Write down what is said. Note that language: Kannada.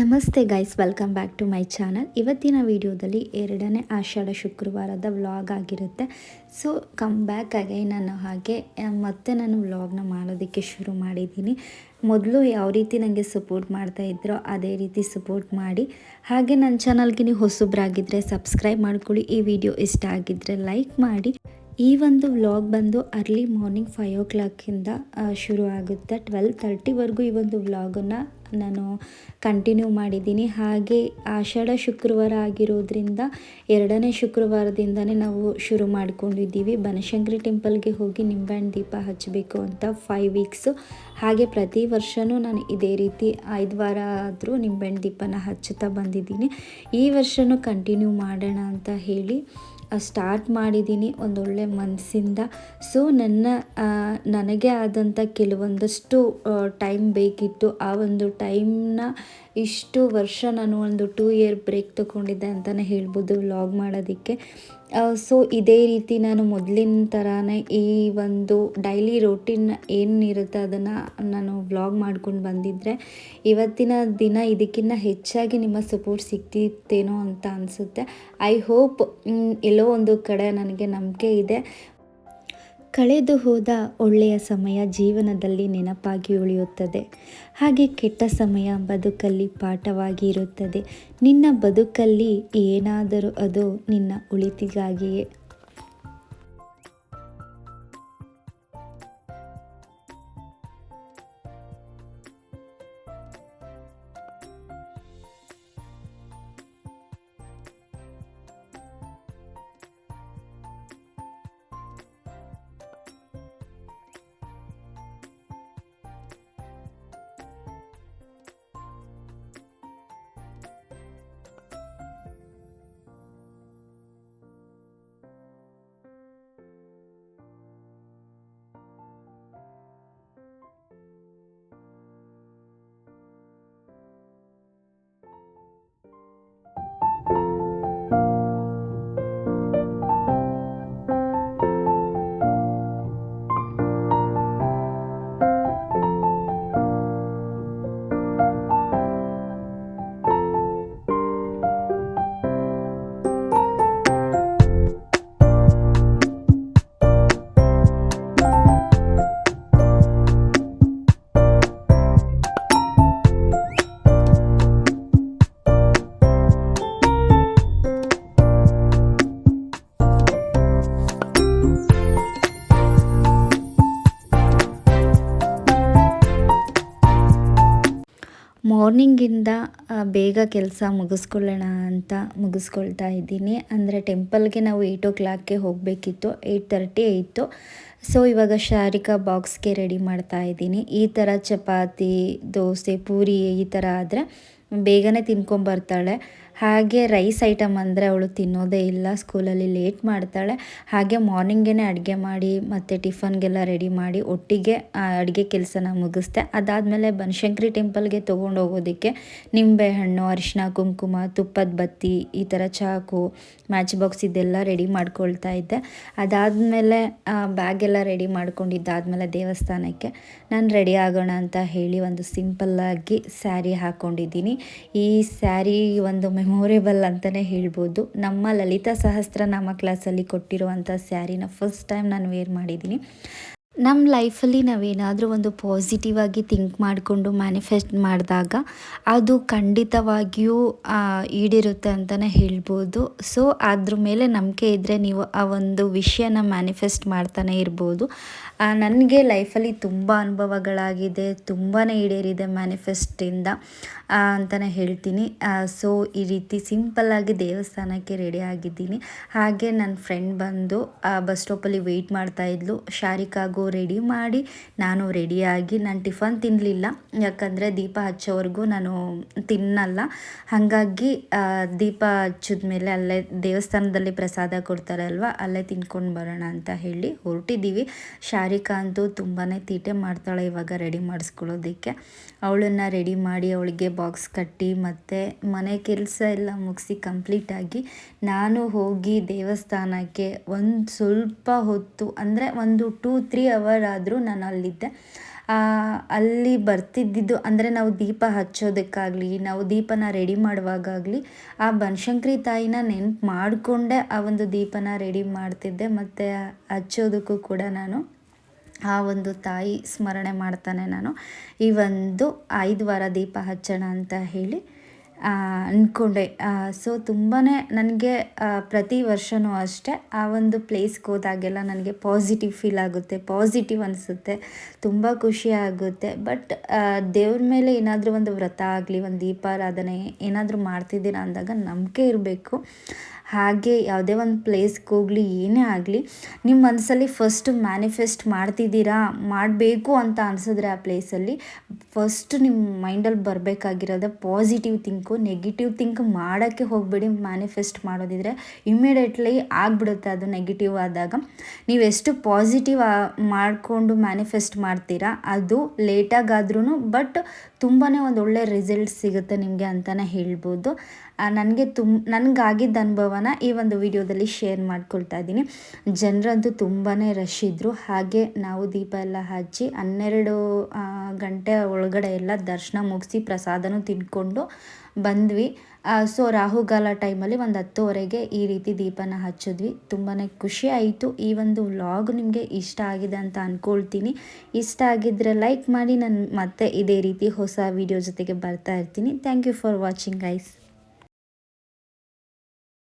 ನಮಸ್ತೆ guys welcome back to my channel ಇವತ್ತಿನ ವಿಡಿಯೋದಲ್ಲಿ ಎರಡನೇ ಆಷಾಢ ಶುಕ್ರವಾರದ ವ್ಲಾಗ್ ಆಗಿರುತ್ತೆ. ಸೊ ಕಮ್ ಬ್ಯಾಕ್ ಅಗೈನ್ ನಾನು ಹಾಗೆ ಮತ್ತೆ ನಾನು ವ್ಲಾಗ್ನ ಮಾಡೋದಕ್ಕೆ ಶುರು ಮಾಡಿದ್ದೀನಿ. ಮೊದಲು ಯಾವ ರೀತಿ ನನಗೆ ಸಪೋರ್ಟ್ ಮಾಡ್ತಾ ಇದ್ರೋ ಅದೇ ರೀತಿ ಸಪೋರ್ಟ್ ಮಾಡಿ. ಹಾಗೆ ನನ್ನ ಚಾನಲ್ಗೆ ನೀವು ಹೊಸಬ್ರಾಗಿದ್ದರೆ ಸಬ್ಸ್ಕ್ರೈಬ್ ಮಾಡ್ಕೊಳ್ಳಿ. ಈ ವಿಡಿಯೋ ಇಷ್ಟ ಆಗಿದ್ದರೆ ಲೈಕ್ ಮಾಡಿ. ಈ ಒಂದು ವ್ಲಾಗ್ ಬಂದು ಅರ್ಲಿ ಮಾರ್ನಿಂಗ್ ಫೈವ್ ಓ ಕ್ಲಾಕಿಂದ ಶುರು ಆಗುತ್ತೆ ಟ್ವೆಲ್ ತರ್ಟಿವರೆಗೂ ಈ ಒಂದು ವ್ಲಾಗನ್ನು ನಾನು ಕಂಟಿನ್ಯೂ ಮಾಡಿದ್ದೀನಿ. ಹಾಗೆ ಆಷಾಢ ಶುಕ್ರವಾರ ಆಗಿರೋದ್ರಿಂದ ಎರಡನೇ ಶುಕ್ರವಾರದಿಂದನೇ ನಾವು ಶುರು ಮಾಡ್ಕೊಂಡಿದ್ದೀವಿ. ಬನಶಂಕರಿ ಟೆಂಪಲ್ಗೆ ಹೋಗಿ ನಿಂಬೆಹಣ್ಣು ದೀಪ ಹಚ್ಚಬೇಕು ಅಂತ ಫೈವ್ ವೀಕ್ಸು ಹಾಗೆ ಪ್ರತಿ ವರ್ಷವೂ ನಾನು ಇದೇ ರೀತಿ ಐದು ವಾರ ಆದರೂ ನಿಂಬೆಹಣ್ಣು ದೀಪನ ಹಚ್ಚುತ್ತಾ ಬಂದಿದ್ದೀನಿ. ಈ ವರ್ಷವೂ ಕಂಟಿನ್ಯೂ ಮಾಡೋಣ ಅಂತ ಹೇಳಿ ಸ್ಟಾರ್ಟ್ ಮಾಡಿದ್ದೀನಿ ಒಂದೊಳ್ಳೆ ಮನಸ್ಸಿಂದ. ಸೊ ನನ್ನ ನನಗೆ ಆದಂಥ ಕೆಲವೊಂದಷ್ಟು ಟೈಮ್ ಬೇಕಿತ್ತು. ಆ ಒಂದು ಟೈಮ್ನ ಇಷ್ಟು ವರ್ಷ ನಾನು ಒಂದು ಟೂ ಇಯರ್ ಬ್ರೇಕ್ ತೊಗೊಂಡಿದ್ದೆ ಅಂತಲೇ ಹೇಳ್ಬೋದು ವ್ಲಾಗ್ ಮಾಡೋದಕ್ಕೆ. ಸೊ ಇದೇ ರೀತಿ ನಾನು ಮೊದಲಿನ ಥರನೇ ಈ ಒಂದು ಡೈಲಿ ರೋಟೀನ್ ಏನಿರುತ್ತೆ ಅದನ್ನು ನಾನು ವ್ಲಾಗ್ ಮಾಡ್ಕೊಂಡು ಬಂದಿದ್ದರೆ ಇವತ್ತಿನ ದಿನ ಇದಕ್ಕಿಂತ ಹೆಚ್ಚಾಗಿ ನಿಮ್ಮ ಸಪೋರ್ಟ್ ಸಿಗ್ತಿತ್ತೇನೋ ಅಂತ ಅನಿಸುತ್ತೆ. ಐ ಹೋಪ್ ಎಲ್ಲೋ ಒಂದು ಕಡೆ ನನಗೆ ನಂಬಿಕೆ ಇದೆ. ಕಳೆದು ಹೋದ ಒಳ್ಳೆಯ ಸಮಯ ಜೀವನದಲ್ಲಿ ನೆನಪಾಗಿ ಉಳಿಯುತ್ತದೆ. ಹಾಗೆ ಕೆಟ್ಟ ಸಮಯ ಬದುಕಲ್ಲಿ ಪಾಠವಾಗಿ ಇರುತ್ತದೆ. ನಿನ್ನ ಬದುಕಲ್ಲಿ ಏನಾದರೂ ಅದು ನಿನ್ನ ಉಳಿತಿಗಾಗಿಯೇ ಮಾರ್ನಿಂಗಿಂದ ಬೇಗ ಕೆಲಸ ಮುಗಿಸ್ಕೊಳ್ಳೋಣ ಅಂತ ಮುಗಿಸ್ಕೊಳ್ತಾ ಇದ್ದೀನಿ. ಅಂದರೆ ಟೆಂಪಲ್ಗೆ ನಾವು ಏಯ್ಟ್ ಓ ಕ್ಲಾಕ್ಗೆ ಹೋಗಬೇಕಿತ್ತು ಏಯ್ಟ್ ತರ್ಟಿ ಆಯಿತು. ಸೊ, ಇವಾಗ ಶಾರಿಕಾ ಬಾಕ್ಸ್ಗೆ ರೆಡಿ ಮಾಡ್ತಾ ಇದ್ದೀನಿ. ಈ ಥರ ಚಪಾತಿ, ದೋಸೆ, ಪೂರಿ ಈ ಥರ ಆದರೆ ಬೇಗನೆ ತಿನ್ಕೊಂಬರ್ತಾಳೆ ಹಾಗೆ ರೈಸ್ ಐಟಮ್ ಅಂದರೆ ಅವಳು ತಿನ್ನೋದೇ ಇಲ್ಲ ಸ್ಕೂಲಲ್ಲಿ ಲೇಟ್ ಮಾಡ್ತಾಳೆ. ಹಾಗೆ ಮಾರ್ನಿಂಗೇ ಅಡುಗೆ ಮಾಡಿ, ಮತ್ತು ಟಿಫನ್ಗೆಲ್ಲ ರೆಡಿ ಮಾಡಿ ಒಟ್ಟಿಗೆ ಅಡುಗೆ ಕೆಲಸನ ಮುಗಿಸ್ದೆ ಅದಾದಮೇಲೆ ಬನಶಂಕರಿ ಟೆಂಪಲ್ಗೆ ತೊಗೊಂಡು ಹೋಗೋದಕ್ಕೆ ನಿಂಬೆಹಣ್ಣು ಅರಿಶಿನ ಕುಂಕುಮ, ತುಪ್ಪದ ಬತ್ತಿ, ಈ ಥರ ಚಾಕು ಮ್ಯಾಚ್ ಬಾಕ್ಸ್ ಇದೆಲ್ಲ ರೆಡಿ ಮಾಡ್ಕೊಳ್ತಾ ಇದ್ದೆ. ಅದಾದಮೇಲೆ ಬ್ಯಾಗೆಲ್ಲ ರೆಡಿ ಮಾಡ್ಕೊಂಡಿದ್ದಾದಮೇಲೆ ದೇವಸ್ಥಾನಕ್ಕೆ ನಾನು ರೆಡಿ ಆಗೋಣ ಅಂತ ಹೇಳಿ ಒಂದು ಸಿಂಪಲ್ಲಾಗಿ ಸ್ಯಾರಿ ಹಾಕ್ಕೊಂಡಿದ್ದೀನಿ ಈ ಸ್ಯಾರಿ ಒಂದು ಮೆಮೊರೇಬಲ್ ಅಂತಲೇ ಹೇಳ್ಬೋದು. ನಮ್ಮ ಲಲಿತಾ ಸಹಸ್ರನಾಮ ಕ್ಲಾಸಲ್ಲಿ ಕೊಟ್ಟಿರುವಂಥ ಸ್ಯಾರಿನ ಫಸ್ಟ್ ಟೈಮ್ ನಾನು ವೇರ್ ಮಾಡಿದ್ದೀನಿ. ನಮ್ಮ ಲೈಫಲ್ಲಿ ನಾವೇನಾದರೂ ಒಂದು ಪಾಸಿಟಿವ್ ಆಗಿ ಥಿಂಕ್ ಮಾಡಿಕೊಂಡು ಮ್ಯಾನಿಫೆಸ್ಟ್ ಮಾಡಿದಾಗ ಅದು ಖಂಡಿತವಾಗಿಯೂ ಈಡಿರುತ್ತೆ ಅಂತಲೇ ಹೇಳ್ಬೋದು. ಸೊ ಅದ್ರ ಮೇಲೆ ನಂಬಿಕೆ ಇದ್ದರೆ ನೀವು ಆ ಒಂದು ವಿಷಯನ ಮ್ಯಾನಿಫೆಸ್ಟ್ ಮಾಡ್ತಾನೆ ಇರ್ಬೋದು. ನನಗೆ ಲೈಫಲ್ಲಿ ತುಂಬ ಅನುಭವಗಳಾಗಿದೆ ತುಂಬಾ ಈಡೇರಿದೆ ಮ್ಯಾನಿಫೆಸ್ಟಿಂದ ಅಂತಲೇ ಹೇಳ್ತೀನಿ. ಸೊ ಈ ರೀತಿ ಸಿಂಪಲ್ಲಾಗಿ ದೇವಸ್ಥಾನಕ್ಕೆ ರೆಡಿ ಆಗಿದ್ದೀನಿ. ಹಾಗೆ ನನ್ನ ಫ್ರೆಂಡ್ ಬಂದು ಬಸ್ ಸ್ಟಾಪಲ್ಲಿ ವೆಯ್ಟ್ ಮಾಡ್ತಾಯಿದ್ಲು ಶಾರಿಕಾಗೂ ರೆಡಿ ಮಾಡಿ, ನಾನು ರೆಡಿಯಾಗಿ ನಾನು ಟಿಫನ್ ತಿನ್ನಲಿಲ್ಲ ಯಾಕಂದರೆ ದೀಪ ಹಚ್ಚೋವರೆಗೂ ನಾನು ತಿನ್ನಲ್ಲ. ಹಾಗಾಗಿ ದೀಪ ಹಚ್ಚಿದ ಮೇಲೆ ಅಲ್ಲೇ ದೇವಸ್ಥಾನದಲ್ಲಿ ಪ್ರಸಾದ ಕೊಡ್ತಾರೆ ಅಲ್ವಾ, ಅಲ್ಲೇ ತಿನ್ಕೊಂಡು ಬರೋಣ ಅಂತ ಹೇಳಿ ಹೊರಟಿದ್ದೀವಿ. ಶಾರಿಕಾ ಅಂತೂ ತುಂಬಾ ತೀಟೆ ಮಾಡ್ತಾಳೆ ಇವಾಗ ರೆಡಿ ಮಾಡಿಸ್ಕೊಳ್ಳೋದಕ್ಕೆ. ಅವಳನ್ನು ರೆಡಿ ಮಾಡಿ ಅವಳಿಗೆ ಬಾಕ್ಸ್ ಕಟ್ಟಿ ಮತ್ತು ಮನೆ ಕೆಲಸ ಎಲ್ಲ ಮುಗಿಸಿ ಕಂಪ್ಲೀಟಾಗಿ ನಾನು ಹೋಗಿ ದೇವಸ್ಥಾನಕ್ಕೆ ಒಂದು ಸ್ವಲ್ಪ ಹೊತ್ತು, ಅಂದರೆ ಒಂದು ಟೂ, ತ್ರೀ ಅವರ್ ಆದರೂ ನಾನು ಅಲ್ಲಿದ್ದೆ. ಅಲ್ಲಿ ಬರ್ತಿದ್ದಿದ್ದು ಅಂದರೆ ನಾವು ದೀಪ ಹಚ್ಚೋದಕ್ಕಾಗಲಿ, ನಾವು ದೀಪನ ರೆಡಿ ಮಾಡುವಾಗಲಿ ಆ ಬನಶಂಕರಿ ತಾಯಿನ ನೆನ್ಪು ಮಾಡಿಕೊಂಡೇ ಆ ಒಂದು ದೀಪನ ರೆಡಿ ಮಾಡ್ತಿದ್ದೆ. ಮತ್ತು ಹಚ್ಚೋದಕ್ಕೂ ಕೂಡ ನಾನು ಆ ಒಂದು ತಾಯಿ ಸ್ಮರಣೆ ಮಾಡ್ತಾನೆ ನಾನು. ಈ ಒಂದು ಐದು ವಾರ ದೀಪ ಹಚ್ಚೋಣ ಅಂತ ಹೇಳಿ ಅಂದ್ಕೊಂಡೆ ಸೊ ತುಂಬಾ ನನಗೆ ಪ್ರತಿ ವರ್ಷವೂ ಅಷ್ಟೇ ಆ ಒಂದು ಪ್ಲೇಸ್ಗೆ ಹೋದಾಗೆಲ್ಲ ನನಗೆ ಪಾಸಿಟಿವ್ ಫೀಲ್ ಆಗುತ್ತೆ ಪಾಸಿಟಿವ್ ಅನಿಸುತ್ತೆ, ತುಂಬ ಖುಷಿ ಆಗುತ್ತೆ. ಬಟ್ ದೇವ್ರ ಮೇಲೆ ಏನಾದರೂ ಒಂದು ವ್ರತ ಆಗಲಿ, ಒಂದು ದೀಪಾರಾಧನೆ ಏನಾದರೂ ಮಾಡ್ತಿದ್ದೀರಾ ಅಂದಾಗ ನಂಬಿಕೆ ಇರಬೇಕು. ಹಾಗೆ ಯಾವುದೇ ಒಂದು ಪ್ಲೇಸ್ಗೆ ಹೋಗಲಿ, ಏನೇ ಆಗಲಿ ನಿಮ್ಮ ಮನಸ್ಸಲ್ಲಿ ಫಸ್ಟ್ ಮ್ಯಾನಿಫೆಸ್ಟ್ ಮಾಡ್ತಿದ್ದೀರಾ, ಮಾಡಬೇಕು ಅಂತ ಅನಿಸಿದ್ರೆ ಆ ಪ್ಲೇಸಲ್ಲಿ ಫಸ್ಟ್ ನಿಮ್ಮ ಮೈಂಡಲ್ಲಿ ಬರಬೇಕಾಗಿರೋದು ಪಾಸಿಟಿವ್ ಥಿಂಕು ನೆಗೆಟಿವ್ ಥಿಂಕ್ ಮಾಡೋಕ್ಕೆ ಹೋಗಬೇಡಿ ಮ್ಯಾನಿಫೆಸ್ಟ್ ಮಾಡೋದಿದ್ರೆ ಇಮಿಡಿಯೇಟ್ಲಿ ಆಗಿಬಿಡುತ್ತೆ ಅದು ನೆಗೆಟಿವ್ ಆದಾಗ. ನೀವು ಎಷ್ಟು ಪಾಸಿಟಿವ್ ಮಾಡಿಕೊಂಡು ಮ್ಯಾನಿಫೆಸ್ಟ್ ಮಾಡ್ತೀರಾ, ಅದು ಲೇಟಾಗಾದ್ರೂ ಬಟ್ ತುಂಬಾ ಒಂದು ಒಳ್ಳೆ ರಿಸಲ್ಟ್ ಸಿಗುತ್ತೆ ನಿಮಗೆ ಅಂತಲೇ ಹೇಳ್ಬೋದು. ನನಗೆ ತುಂಬ ನನಗಾಗಿದ್ದ ಅನುಭವನ ಈ ಒಂದು ವಿಡಿಯೋದಲ್ಲಿ ಶೇರ್ ಮಾಡ್ಕೊಳ್ತಾ ಇದ್ದೀನಿ. ಜನರಂತೂ ತುಂಬಾ ರಶ್ ಇದ್ದರು ಹಾಗೆ ನಾವು ದೀಪ ಎಲ್ಲ ಹಚ್ಚಿ ಹನ್ನೆರಡು ಗಂಟೆ ಒಳಗಡೆ ಎಲ್ಲ ದರ್ಶನ ಮುಗಿಸಿ ಪ್ರಸಾದನೂ ತಿನ್ಕೊಂಡು ಬಂದ್ವಿ. ಸೊ ರಾಹುಗಾಲ ಟೈಮಲ್ಲಿ ಒಂದು ಹತ್ತುವರೆಗೆ ಈ ರೀತಿ ದೀಪನ ಹಚ್ಚಿದ್ವಿ. ತುಂಬಾ ಖುಷಿ ಆಯಿತು. ಈ ಒಂದು ವ್ಲಾಗ್ ನಿಮಗೆ ಇಷ್ಟ ಆಗಿದೆ ಅಂತ ಅಂದ್ಕೊಳ್ತೀನಿ ಇಷ್ಟ ಆಗಿದ್ದರೆ ಲೈಕ್ ಮಾಡಿ ನಾನು ಮತ್ತೆ ಇದೇ ರೀತಿ ಹೊಸ ವಿಡಿಯೋ ಜೊತೆಗೆ ಬರ್ತಾ ಇರ್ತೀನಿ. Thank you for watching guys